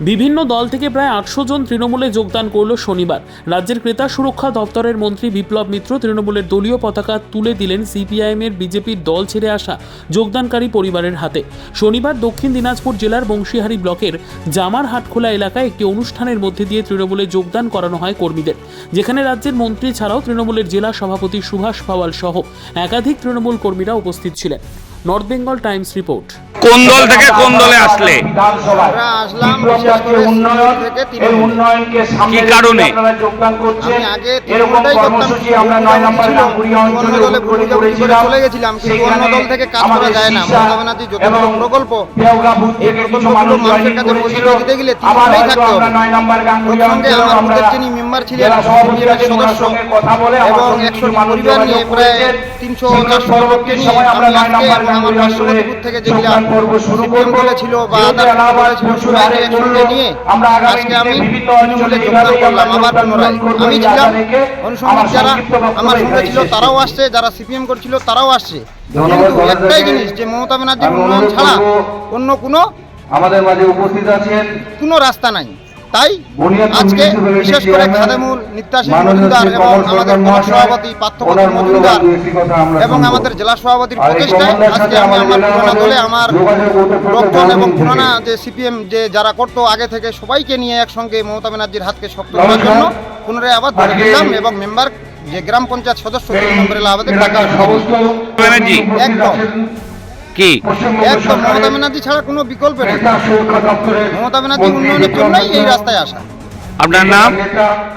বিভিন্ন দল থেকে প্রায় আটশো জন তৃণমূলে যোগদান করল শনিবার। রাজ্যের ক্রেতা সুরক্ষা দপ্তরের মন্ত্রী বিপ্লব মিত্র তৃণমূলের দলীয় পতাকা তুলে দিলেন সিপিআইএমের বিজেপির দল ছেড়ে আসা যোগদানকারী পরিবারের হাতে। শনিবার দক্ষিণ দিনাজপুর জেলার বংশীহারি ব্লকের জামার হাটখোলা এলাকায় একটি অনুষ্ঠানের মধ্যে দিয়ে তৃণমূলে যোগদান করানো হয় কর্মীদের। যেখানে রাজ্যের মন্ত্রী ছাড়াও তৃণমূলের জেলা সভাপতি সুভাষ পাওয়াল সহ একাধিক তৃণমূল কর্মীরা উপস্থিত ছিলেন। North Bengal Times report. কোন দল থেকে কোন দলে আসলে আমরা আসলাম বিশেষ করে উন্নয়ন থেকে তৃণমূল। উন্নয়নকে সামনে কি কারণে? আপনারা যোগদান করছেন আগে তৃণমূলটাই কর্মসূচি আমরা নয় নম্বর ছিল, অঞ্চলে দলে ভূমিকা করেছিলাম চলে গেছিলাম, কিন্তু অন্য দল থেকে কাজ করা যায় না। মমতা ব্যানার্জির যত প্রকল্প, এই প্রকল্পগুলো মানুষের কাছে পৌঁছে দিতে গেলে তৃণমূলেই থাকতে হবে। নয় নম্বর রামপুরিয়া ওর সঙ্গে আমার বুথের যিনি মেম্বার ছিলেন, সদস্য এবং একশো কিছু পরিবার নিয়ে প্রায় তিনশো চারশো লোককে নিয়ে আমি আজকে আমার রামপুরিয়া থেকে যেগুলা শুরু করব। বা নিয়ে আজকে আমি অঞ্চলে যোগদান করলাম আবার পুনরায় আমি ছিলাম যারা আমার সঙ্গে ছিল তারাও আসছে যারা সিপিএম করছিল তারাও আসছে। কিন্তু একটাই জিনিস যে মমতা ব্যানার্জির উন্নয়ন ছাড়া অন্য কোনো আমাদের মাঝে উপস্থিত আছেন কোনো রাস্তা নাই। তাই আজকে বিশেষ করে খাদেমুল মাননীয় মজুমদার এবং আমাদের সভাপতি পার্থপ্রতিম ওনার মজুমদার এবং আমাদের জেলা সভাপতির প্রচেষ্টায় আজকে আমি আমার পুরানা দলে আমার লোকজন এবং পুরানা যে সিপিএম যে যারা করতো আগে থেকে সবাইকে নিয়ে একসঙ্গে মমতা ব্যানার্জির হাতকে শক্ত করার জন্য পুনরায় আবার ধরে দিলাম এবং মেম্বার যে গ্রাম পঞ্চায়েত সদস্য ব্যানার্জি। একদম। কি? একদম মমতা ব্যানার্জি ছাড়া কোনো বিকল্প নেই। মমতা ব্যানার্জি উন্নয়নের জন্যই এই রাস্তায় আসা। আপনার নাম?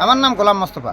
আমার নাম গোলাম মোস্তফা।